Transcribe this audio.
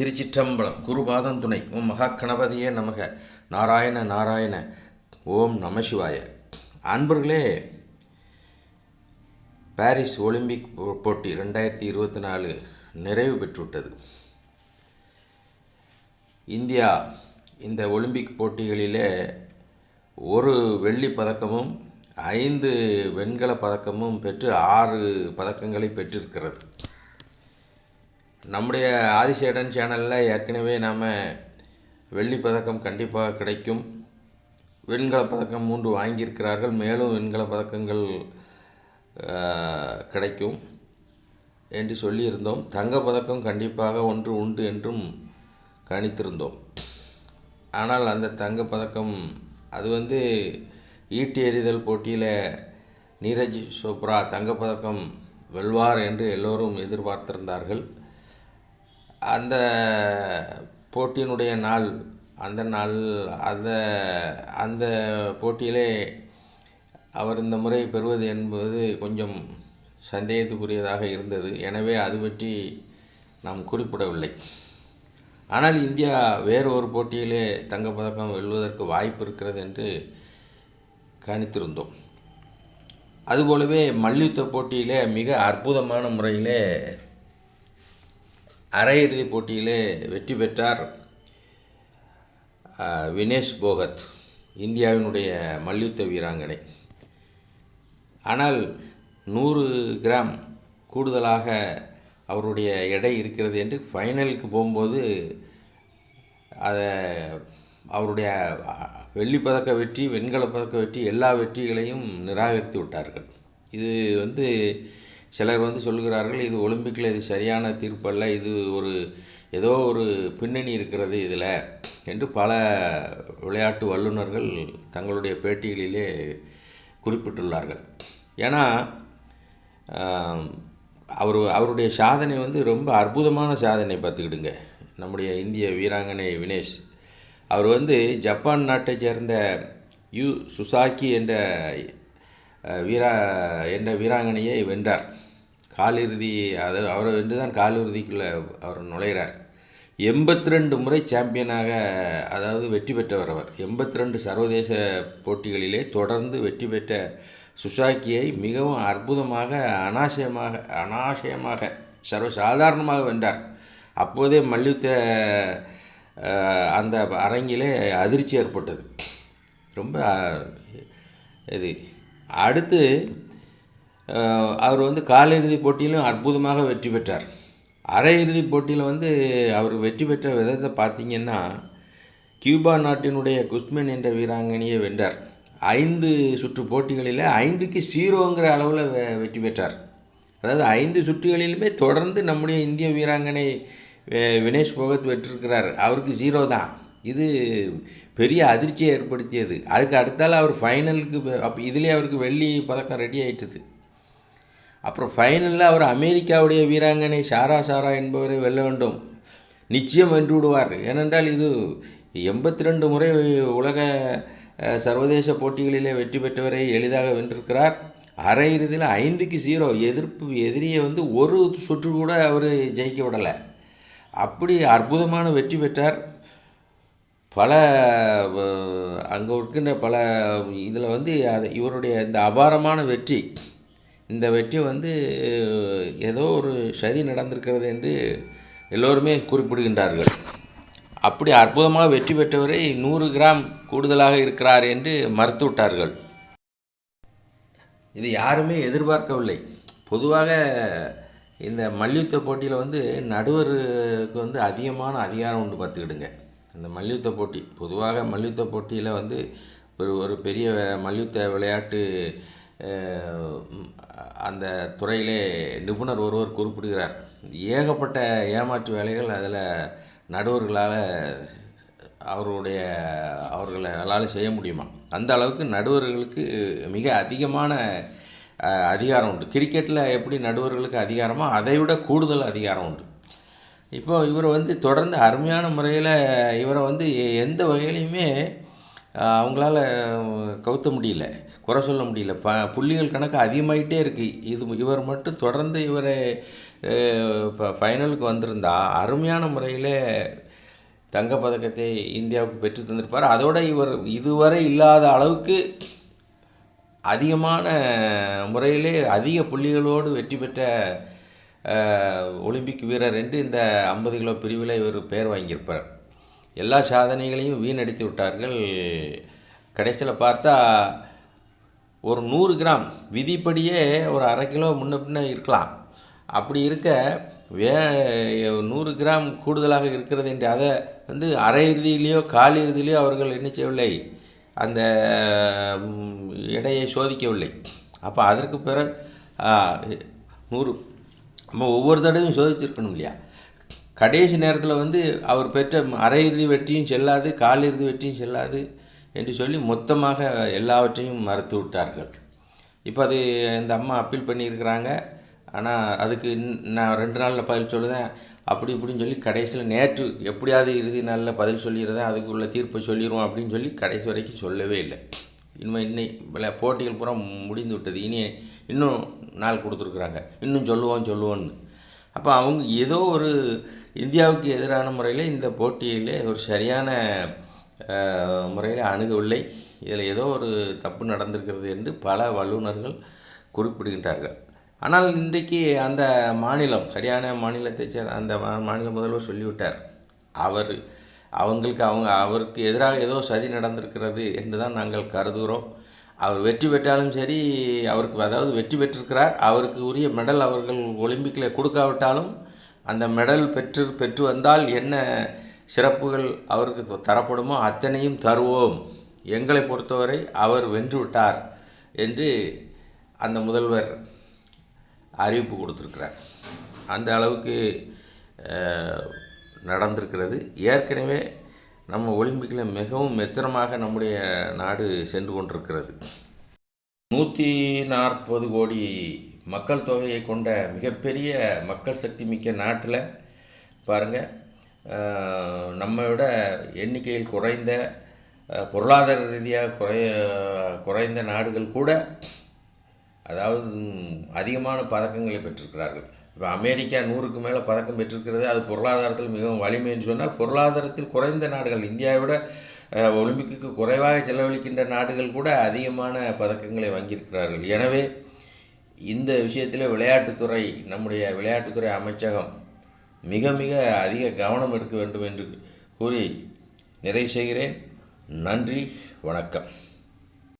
திருச்சிற்றம்பலம் குருபாதம் துணை ஓம் மகா கணபதியே நமக நாராயண நாராயண ஓம் நமசிவாய அன்பர்களே பாரிஸ் ஒலிம்பிக் போ- போட்டி ரெண்டாயிரத்தி இருபத்தி நாலு நிறைவு பெற்றுவிட்டது. இந்தியா இந்த ஒலிம்பிக் போட்டிகளிலே ஒரு வெள்ளி பதக்கமும் ஐந்து வெண்கல பதக்கமும் பெற்று ஆறு பதக்கங்களை பெற்றிருக்கிறது. நம்முடைய ஆதிசேடன் சேனலில் ஏற்கனவே நாம் வெள்ளி பதக்கம் கண்டிப்பாக கிடைக்கும். வெண்கல பதக்கம் மூன்று வாங்கியிருக்கிறார்கள். மேலும் வெண்கல பதக்கங்கள் கிடைக்கும் என்று சொல்லியிருந்தோம். தங்க பதக்கம் கண்டிப்பாக ஒன்று உண்டு என்றும் கணித்திருந்தோம். ஆனால் அந்த தங்க பதக்கம் அது வந்து ஈட்டி எறிதல் போட்டியில் நீரஜ் சோப்ரா தங்கப்பதக்கம் வெல்வார் என்று எல்லோரும் எதிர்பார்த்திருந்தார்கள். அந்த போட்டியினுடைய நாள் அந்த நாள் அந்த அந்த போட்டியிலே அவர் இந்த முறை பெறுவது என்பது கொஞ்சம் சந்தேகத்துக்குரியதாக இருந்தது. எனவே அது பற்றி நாம் குறிப்பிடவில்லை. ஆனால் இந்தியா வேறு ஒரு போட்டியிலே தங்கப்பதக்கம் வெல்வதற்கு வாய்ப்பு இருக்கிறது என்று கணித்திருந்தோம். அதுபோலவே மல்யுத்த போட்டியிலே மிக அற்புதமான முறையிலே அரையிறுதிப் போட்டியிலே வெற்றி பெற்றார் வினேஷ் போகத் இந்தியாவினுடைய மல்யுத்த வீராங்கனை. ஆனால் நூறு கிராம் கூடுதலாக அவருடைய எடை இருக்கிறது என்று ஃபைனலுக்கு போகும்போது அதை அவருடைய வெள்ளிப் பதக்க வெற்றி வெண்கலப் பதக்க வெற்றி எல்லா வெற்றிகளையும் நிராகரித்து விட்டார்கள். இது வந்து சிலர் வந்து சொல்கிறார்கள் இது ஒலிம்பிக்கில் இது சரியான தீர்ப்பல்ல இது ஒரு ஏதோ ஒரு பின்னணி இருக்கிறது இதில் என்று பல விளையாட்டு வல்லுநர்கள் தங்களுடைய பேட்டிகளிலே குறிப்பிட்டுள்ளார்கள். ஏன்னா அவர் அவருடைய சாதனை வந்து ரொம்ப அற்புதமான சாதனை பார்த்துக்கிடுங்க. நம்முடைய இந்திய வீராங்கனை வினேஷ். அவர் வந்து ஜப்பான் நாட்டைச் சேர்ந்த யு சுசாக்கி என்ற வீரா என்ற வீராங்கனையை வென்றார். காலிறுதி அது அவரை வென்று தான் காலிறுதிக்குள்ளே அவர் நுழைகிறார் எண்பத்தி ரெண்டு முறை சாம்பியனாக அதாவது வெற்றி பெற்றவர் அவர். எண்பத்தி ரெண்டு சர்வதேச போட்டிகளிலே தொடர்ந்து வெற்றி பெற்ற சுசாக்கியை மிகவும் அற்புதமாக அனாசயமாக அனாசயமாக சர்வசாதாரணமாக வென்றார். அப்போதே மல்யுத்த அந்த அரங்கிலே அதிர்ச்சி ஏற்பட்டது. ரொம்ப இது அடுத்து அவர் வந்து காலிறுதி போட்டியிலும் அற்புதமாக வெற்றி பெற்றார். அரையிறுதிப் போட்டியில் வந்து அவர் வெற்றி பெற்ற விதத்தை பார்த்தீங்கன்னா கியூபா நாட்டினுடைய குஸ்மென் என்ற வீராங்கனையை வென்றார். ஐந்து சுற்று போட்டிகளில் ஐந்துக்கு ஜீரோங்கிற அளவில் வெ- வெற்றி பெற்றார். அதாவது ஐந்து சுற்றுகளிலுமே தொடர்ந்து நம்முடைய இந்திய வீராங்கனை வினேஷ் போகத் வெற்றிருக்கிறார் அவருக்கு ஜீரோ தான். இது பெரிய அதிர்ச்சியை ஏற்படுத்தியது. அதுக்கு அடுத்தால் அவர் ஃபைனலுக்கு அப்போ இதுலேயே அவருக்கு வெள்ளி பதக்கம் ரெடி ஆயிட்டுது. அப்புறம் ஃபைனலில் அவர் அமெரிக்காவுடைய வீராங்கனை சாரா சாரா என்பவரை வெல்ல வேண்டும். நிச்சயம் வென்று விடுவார். ஏனென்றால் இது எண்பத்தி ரெண்டு முறை உலக சர்வதேச போட்டிகளிலே வெற்றி பெற்றவரை எளிதாக வென்றிருக்கிறார். அரையிறுதியில் ஐந்துக்கு ஜீரோ எதிர்ப்பு எதிரியை வந்து ஒரு சுற்று கூட அவர் ஜெயிக்க விடலை. அப்படி அற்புதமான வெற்றி பெற்றார். பல அங்கே இருக்கின்ற பல இதில் வந்து அது இவருடைய இந்த அபாரமான வெற்றி இந்த வெற்றி வந்து ஏதோ ஒரு சதி நடந்திருக்கிறது என்று எல்லோருமே குறிப்பிடுகின்றார்கள். அப்படி அற்புதமாக வெற்றி பெற்றவரை நூறு கிராம் கூடுதலாக இருக்கிறார் என்று மறுத்துவிட்டார்கள் இது யாருமே எதிர்பார்க்கவில்லை. பொதுவாக இந்த மல்யுத்த போட்டியில் வந்து நடுவருக்கு வந்து அதிகமான அதிகாரம் உண்டு பார்த்துக்கிடுங்க. அந்த மல்யுத்த போட்டி. பொதுவாக மல்யுத்த போட்டியில் வந்து ஒரு ஒரு பெரிய மல்யுத்த விளையாட்டு அந்த துறையிலே நிபுணர் ஒருவர் குறிப்பிடுகிறார். ஏகப்பட்ட ஏமாற்று வேலைகள் அதில் நடுவர்களால் அவருடைய அவர்களால் செய்ய முடியுமா? அந்த அளவுக்கு நடுவர்களுக்கு மிக அதிகமான அதிகாரம் உண்டு. கிரிக்கெட்டில் எப்படி நடுவர்களுக்கு அதிகாரமோ அதை விட கூடுதல் அதிகாரம் உண்டு. இப்போ இவர் வந்து தொடர்ந்து அருமையான முறையில் இவரை வந்து எந்த வகையிலையுமே அவங்களால கவுத்த முடியல குறை சொல்ல முடியல. ப புள்ளிகள் கணக்கு அதிகமாகிட்டே இருக்குது இது இவர் மட்டும் தொடர்ந்து இவரை இப்போ ஃபைனலுக்கு வந்திருந்தா அருமையான முறையில் தங்கப்பதக்கத்தை இந்தியாவுக்கு பெற்று தந்திருப்பார். அதோட இவர் இதுவரை இல்லாத அளவுக்கு அதிகமான முறையிலே அதிக புள்ளிகளோடு வெற்றி பெற்ற ஒலிம்பிக் வீரர் என்று இந்த ஐம்பது கிலோ பிரிவில் இவர் பெயர் வாங்கியிருப்பார். எல்லா சாதனைகளையும் வீணடித்து விட்டார்கள். கடைசியில் பார்த்தா ஒரு நூறு கிராம் விதிப்படியே ஒரு அரை கிலோ முன்ன பின்ன இருக்கலாம். அப்படி இருக்க வே நூறு கிராம் கூடுதலாக இருக்கிறது என்று அதை வந்து அரை இறுதியிலேயோ கால் இறுதியிலேயோ அவர்கள் என்ன செய்யவில்லை. அந்த எடையை சோதிக்கவில்லை. அப்போ அதற்கு பிறகு நூறு நம்ம ஒவ்வொரு தடவையும் சோதிச்சிருக்கணும் இல்லையா? கடைசி நேரத்தில் வந்து அவர் பெற்ற அரை இறுதி வெற்றியும் செல்லாது கால் இறுதி வெற்றியும் செல்லாது என்று சொல்லி மொத்தமாக எல்லாவற்றையும் மறுத்து விட்டார்கள். இப்போ அது இந்த அம்மா அப்பீல் பண்ணியிருக்கிறாங்க. ஆனால் அதுக்கு நான் ரெண்டு நாளில் பதில் சொல்லுதேன். அப்படி இப்படின்னு சொல்லி கடைசியில் நேற்று எப்படியாவது இறுதி நாளில் பதில் சொல்லிடுறேன் அதுக்குள்ள தீர்ப்பு தீர்ப்பை சொல்லிடுவோம் அப்படின்னு சொல்லி கடைசி வரைக்கும் சொல்லவே இல்லை. இனிமேல் இன்னை விளையா போட்டிகள் பூரா முடிந்து விட்டது. இனி இன்னும் நாள் கொடுத்துருக்குறாங்க. இன்னும் சொல்லுவோம் சொல்லுவோன்னு அப்போ அவங்க ஏதோ ஒரு இந்தியாவுக்கு எதிரான முறையில் இந்த போட்டியிலே ஒரு சரியான முறையில் அணுகவில்லை. இதில் ஏதோ ஒரு தப்பு நடந்திருக்கிறது என்று பல வல்லுநர்கள் குறிப்பிடுகின்றார்கள். ஆனால் இன்றைக்கு அந்த மாநிலம் சரியான மாநிலத்தை சேர் அந்த மா- மாநில முதல்வர் சொல்லிவிட்டார். அவர் அவங்களுக்கு அவங்க அவருக்கு எதிராக ஏதோ சதி நடந்திருக்கிறது என்று தான் நாங்கள் கருதுகிறோம். அவர் வெற்றி பெற்றாலும் சரி அவருக்கு அதாவது வெற்றி பெற்றிருக்கிறார். அவருக்கு உரிய மெடல் அவர்கள் ஒலிம்பிக்கில் கொடுக்காவிட்டாலும் அந்த மெடல் பெற்று பெற்று வந்தால் என்ன சிறப்புகள் அவருக்கு தரப்படுமோ அத்தனையும் தருவோம். எங்களை பொறுத்தவரை அவர் வென்று விட்டார் என்று அந்த முதல்வர் அறிவிப்பு கொடுத்துருக்கிறார். அந்த அளவுக்கு நடந்திருக்கிறது. ஏற்கனவே நம்ம ஒலிம்பிக்கில் மிகவும் மெத்தனமாக நம்முடைய நாடு சென்று கொண்டிருக்கிறது. நூற்றி நாற்பது கோடி மக்கள் தொகையை கொண்ட மிகப்பெரிய மக்கள் சக்தி மிக்க நாட்டில் பாருங்கள் நம்ம விட எண்ணிக்கையில் குறைந்த பொருளாதார ரீதியாக குறைய குறைந்த நாடுகள் கூட அதாவது அதிகமான பதக்கங்களை பெற்றிருக்கிறார்கள். இப்போ அமெரிக்கா நூறுக்கு மேலே பதக்கம் பெற்றிருக்கிறது அது பொருளாதாரத்தில் மிகவும் வலிமை என்று சொன்னால் பொருளாதாரத்தில் குறைந்த நாடுகள் இந்தியாவை விட ஒலிம்பிக்கு குறைவாக செலவழிக்கின்ற நாடுகள் கூட அதிகமான பதக்கங்களை வாங்கியிருக்கிறார்கள். எனவே இந்த விஷயத்தில் விளையாட்டுத்துறை நம்முடைய விளையாட்டுத்துறை அமைச்சகம் மிக மிக அதிக கவனம் எடுக்க வேண்டும் என்று கூறி நிறைவு செய்கிறேன். நன்றி வணக்கம்.